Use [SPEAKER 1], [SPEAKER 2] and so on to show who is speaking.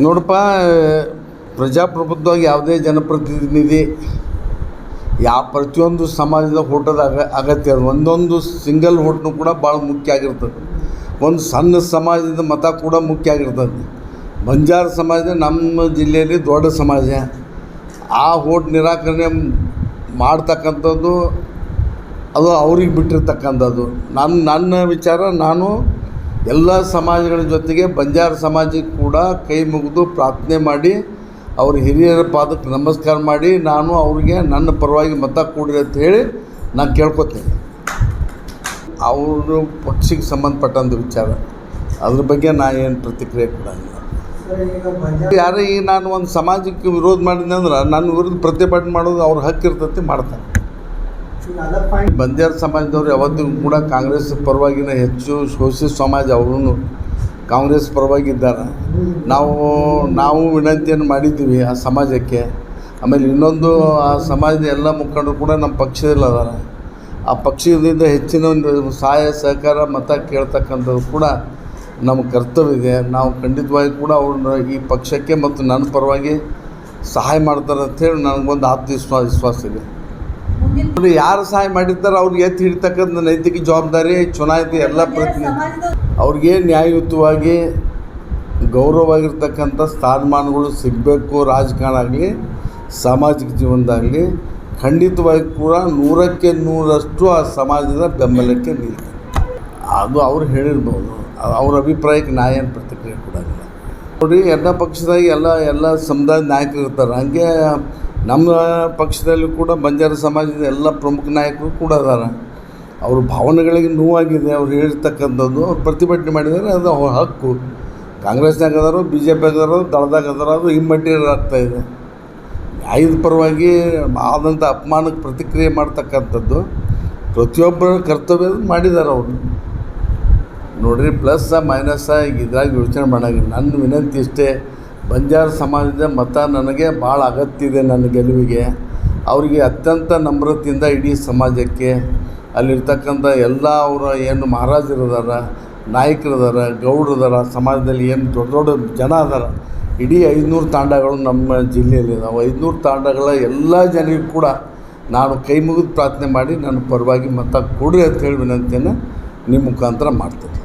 [SPEAKER 1] ನೋಡಪ್ಪ, ಪ್ರಜಾಪ್ರಭುತ್ವವಾಗಿ ಯಾವುದೇ ಜನಪ್ರತಿನಿಧಿ ಯಾವ ಪ್ರತಿಯೊಂದು ಸಮಾಜದ ಹೋಟದ ಅಗ, ಅಗತ್ಯ. ಒಂದೊಂದು ಸಿಂಗಲ್ ಹೋಟ್ನು ಕೂಡ ಭಾಳ ಮುಖ್ಯ ಆಗಿರ್ತದೆ. ಒಂದು ಸಣ್ಣ ಸಮಾಜದ ಮತ ಕೂಡ ಮುಖ್ಯ ಆಗಿರ್ತದೆ. ಬಂಜಾರ ಸಮಾಜ ನಮ್ಮ ಜಿಲ್ಲೆಯಲ್ಲಿ ದೊಡ್ಡ ಸಮಾಜ. ಆ ಹೋಟ್ ನಿರಾಕರಣೆ ಮಾಡ್ತಕ್ಕಂಥದ್ದು ಅದು ಅವ್ರಿಗೆ ಬಿಟ್ಟಿರ್ತಕ್ಕಂಥದ್ದು. ನನ್ನ ನನ್ನ ವಿಚಾರ ನಾನು ಎಲ್ಲ ಸಮಾಜಗಳ ಜೊತೆಗೆ ಬಂಜಾರ ಸಮಾಜಕ್ಕೆ ಕೂಡ ಕೈ ಮುಗಿದು ಪ್ರಾರ್ಥನೆ ಮಾಡಿ, ಅವ್ರ ಹಿರಿಯರ ಪಾದಕ್ಕೆ ನಮಸ್ಕಾರ ಮಾಡಿ, ನಾನು ಅವ್ರಿಗೆ ನನ್ನ ಪರವಾಗಿ ಮತ ಕೊಡ್ರಿ ಅಂತ ಹೇಳಿ ನಾನು ಕೇಳ್ಕೊತೀನಿ. ಅವರು ಪಕ್ಷಕ್ಕೆ ಸಂಬಂಧಪಟ್ಟಂಥ ವಿಚಾರ. ಅದ್ರ ಬಗ್ಗೆ ನಾನು ಏನು ಪ್ರತಿಕ್ರಿಯೆ ಕೊಡಂಗಿಲ್ಲ. ಯಾರೇ ಈಗ ನಾನು ಒಂದು ಸಮಾಜಕ್ಕೆ ವಿರೋಧ ಮಾಡಿದ್ದೆ ಅಂದ್ರೆ ನನ್ನ ವಿರುದ್ಧ ಪ್ರತಿಭಟನೆ ಮಾಡೋದು ಅವ್ರ ಹಕ್ಕಿರ್ತತಿ ಮಾಡ್ತಾರೆ. ಬಂಜಾರ ಸಮಾಜದವ್ರು ಯಾವತ್ತಿಗೂ ಕೂಡ ಕಾಂಗ್ರೆಸ್ ಪರವಾಗಿನ ಹೆಚ್ಚು ಶೋಷಿತ ಸಮಾಜ ಅವರು ಕಾಂಗ್ರೆಸ್ ಪರವಾಗಿದ್ದಾರೆ. ನಾವು ನಾವು ವಿನಂತಿಯನ್ನು ಮಾಡಿದ್ದೀವಿ ಆ ಸಮಾಜಕ್ಕೆ. ಆಮೇಲೆ ಇನ್ನೊಂದು, ಆ ಸಮಾಜದ ಎಲ್ಲ ಮುಖಂಡರು ಕೂಡ ನಮ್ಮ ಪಕ್ಷದಲ್ಲಿ ಅದಾರ ಆ ಪಕ್ಷದಿಂದ ಹೆಚ್ಚಿನ ಒಂದು ಸಹಾಯ, ಸಹಕಾರ, ಮತ ಕೇಳ್ತಕ್ಕಂಥದ್ದು ಕೂಡ ನಮ್ಮ ಕರ್ತವ್ಯ ಇದೆ. ನಾವು ಖಂಡಿತವಾಗಿ ಕೂಡ ಅವ್ರನ್ನ ಈ ಪಕ್ಷಕ್ಕೆ ಮತ್ತು ನನ್ನ ಪರವಾಗಿ ಸಹಾಯ ಮಾಡ್ತಾರೆ ಅಂತೇಳಿ ನನಗೊಂದು ಆತ್ಮವಿಶ್ವಾಸ ವಿಶ್ವಾಸ ಇದೆ. ಯಾರು ಸಹಾಯ ಮಾಡಿರ್ತಾರೆ ಅವ್ರಿಗೆ ಎತ್ತಿ ಹಿಡಿತಕ್ಕಂಥ ನೈತಿಕ ಜವಾಬ್ದಾರಿ ಚುನಾಯಿತ ಎಲ್ಲ ಪ್ರತಿನಿಧಿ ಅವ್ರಿಗೆ ನ್ಯಾಯಯುತವಾಗಿ ಗೌರವವಾಗಿರ್ತಕ್ಕಂಥ ಸ್ಥಾನಮಾನಗಳು ಸಿಗಬೇಕು ರಾಜಕಾರಣ ಆಗಲಿ ಸಾಮಾಜಿಕ ಜೀವನದಾಗಲಿ ಖಂಡಿತವಾಗಿ ಕೂಡ ನೂರಕ್ಕೆ ನೂರಷ್ಟು ಆ ಸಮಾಜದ ಬೆಂಬಲಕ್ಕೆ ನಿಲ್ತಾರೆ ಅದು ಅವ್ರು ಹೇಳಿರ್ಬೋದು. ಅವ್ರ ಅಭಿಪ್ರಾಯಕ್ಕೆ ನಾ ಏನು ಪ್ರತಿಕ್ರಿಯೆ ಕೊಡೋದಿಲ್ಲ. ನೋಡಿ ಎಲ್ಲ ಪಕ್ಷದಾಗ ಎಲ್ಲ ಎಲ್ಲ ಸಮುದಾಯದ ನಾಯಕರು ಇರ್ತಾರೆ ಹಾಗೆ ನಮ್ಮ ಪಕ್ಷದಲ್ಲೂ ಕೂಡ ಬಂಜಾರ ಸಮಾಜದ ಎಲ್ಲ ಪ್ರಮುಖ ನಾಯಕರು ಕೂಡ ಅದಾರ. ಅವ್ರ ಭಾವನೆಗಳಿಗೆ ನೋವಾಗಿದೆ, ಅವ್ರು ಹೇಳಿರ್ತಕ್ಕಂಥದ್ದು ಅವ್ರು ಪ್ರತಿಭಟನೆ ಮಾಡಿದರೆ ಅದು ಅವ್ರ ಹಕ್ಕು. ಕಾಂಗ್ರೆಸ್ನಾಗ ಅದಾರೋ ಬಿ ಜೆ ಪಿ ಅದಾರೋ ದಳದಾಗ ಅದಾರೋ, ಅದು ಇಮ್ಮೆಟೀರಿಯಲ್ ಆಗ್ತಾಯಿದೆ ನ್ಯಾಯದ ಪರವಾಗಿ ಆದಂಥ ಅಪಮಾನಕ್ಕೆ ಪ್ರತಿಕ್ರಿಯೆ ಮಾಡ್ತಕ್ಕಂಥದ್ದು, ಪ್ರತಿಯೊಬ್ಬರ ಕರ್ತವ್ಯ ಮಾಡಿದ್ದಾರೆ ಅವರು. ನೋಡ್ರಿ ಪ್ಲಸ್ಸ ಮೈನಸ್ಸ ಈಗ ಇದ್ರಾಗ ಯೋಚನೆ ಮಾಡೋಂಗಿಲ್ಲ. ನನ್ನ ವಿನಂತಿ ಇಷ್ಟೇ ಬಂಜಾರ ಸಮಾಜದ ಮತ ನನಗೆ ಭಾಳ ಅಗತ್ಯ ಇದೆ ನನ್ನ ಗೆಲುವಿಗೆ. ಅವರಿಗೆ ಅತ್ಯಂತ ನಮ್ರತೆಯಿಂದ ಇಡೀ ಸಮಾಜಕ್ಕೆ ಅಲ್ಲಿರ್ತಕ್ಕಂಥ ಎಲ್ಲ ಅವರ ಏನು ಮಹಾರಾಜರದಾರ, ನಾಯಕರದಾರ, ಗೌಡ್ರದಾರ, ಸಮಾಜದಲ್ಲಿ ಏನು ದೊಡ್ಡ ದೊಡ್ಡ ಜನ ಅದಾರ. ಇಡೀ ಐದುನೂರು ತಾಂಡಗಳು ನಮ್ಮ ಜಿಲ್ಲೆಯಲ್ಲಿ ಇದಾವೆ. ಐದುನೂರು ತಾಂಡಗಳ ಎಲ್ಲ ಜನರಿಗೂ ಕೂಡ ನಾನು ಕೈ ಮುಗಿದು ಪ್ರಾರ್ಥನೆ ಮಾಡಿ ನನ್ನ ಪರವಾಗಿ ಮತ ಕೊಡ್ರಿ ಅಂತ ಹೇಳಿ ವಿನಂತಿಯನ್ನು ನಿಮ್ಮ ಮುಖಾಂತರ ಮಾಡ್ತೀನಿ.